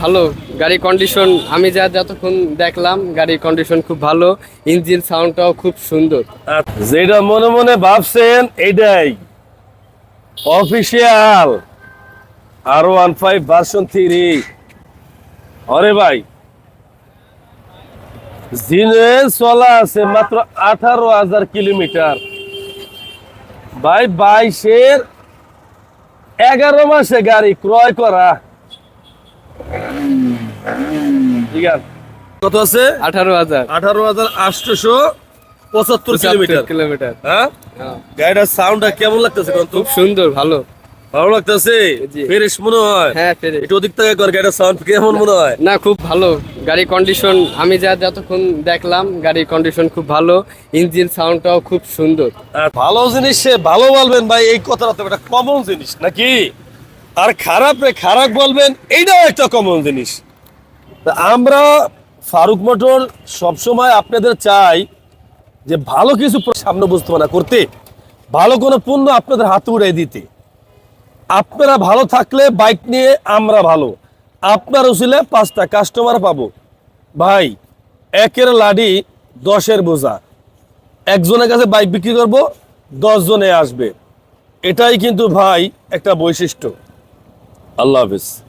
ভালো, গাড়ির কন্ডিশন আমি যা যতক্ষণ দেখলাম, গাড়ির কন্ডিশন খুব ভালো ইঞ্জিন সাউন্ডটাও খুব সুন্দর। যেটা মনে মনে ভাবছেন এইটাই official R one five version three অরে ভাই, জিনে চলা আছে মাত্র আঠারো হাজার কিলোমিটার। ভাই, বাইশের এগারো মাসে গাড়ি ক্রয় করা। ঠিক আছে। কত আছে? আঠারো হাজার। আঠারো হাজার আটশোশো পঁচাত্তর কিলোমিটার। কিলোমিটার। হ্যাঁ? হ্যাঁ, গাড়িটার সাউন্ডটা কেমন লাগতেছে খুব সুন্দর ভালো। ভালো লাগতেছে। ফ্রেশ মনে হয়? হ্যাঁ একটু ওদিক থেকে কর গাড়িটার সাউন্ড কেমন মনে হয়? না খুব ভালো। গাড়ির কন্ডিশন আমি যা যতক্ষণ দেখলাম গাড়ির কন্ডিশন খুব ভালো। ইঞ্জিন সাউন্ডটাও খুব সুন্দর। ভালো জিনিস সে ভালো বলবেন ভাই এই কথাটা তো একটা কমন জিনিস নাকি? আর খারাপ রে, খারাপ বলবেন, এইটাও একটা কমন জিনিস। তা আমরা ফারুক মোটর সবসময় আপনাদের চাই যে ভালো কিছু সামনে বুঝতে না, করতে। ভালো কোনো পণ্য আপনাদের হাতে উড়াই দিতে। আপনারা ভালো থাকলে বাইক নিয়ে আমরা ভালো। আপনার উচিলে পাঁচটা কাস্টমার পাবো। ভাই, একের লাডি, দশের বোঝা। একজনের কাছে বাইক বিক্রি করব দশ জনে আসবে। এটাই কিন্তু ভাই একটা বৈশিষ্ট্য। আল্লাহ হাফিজ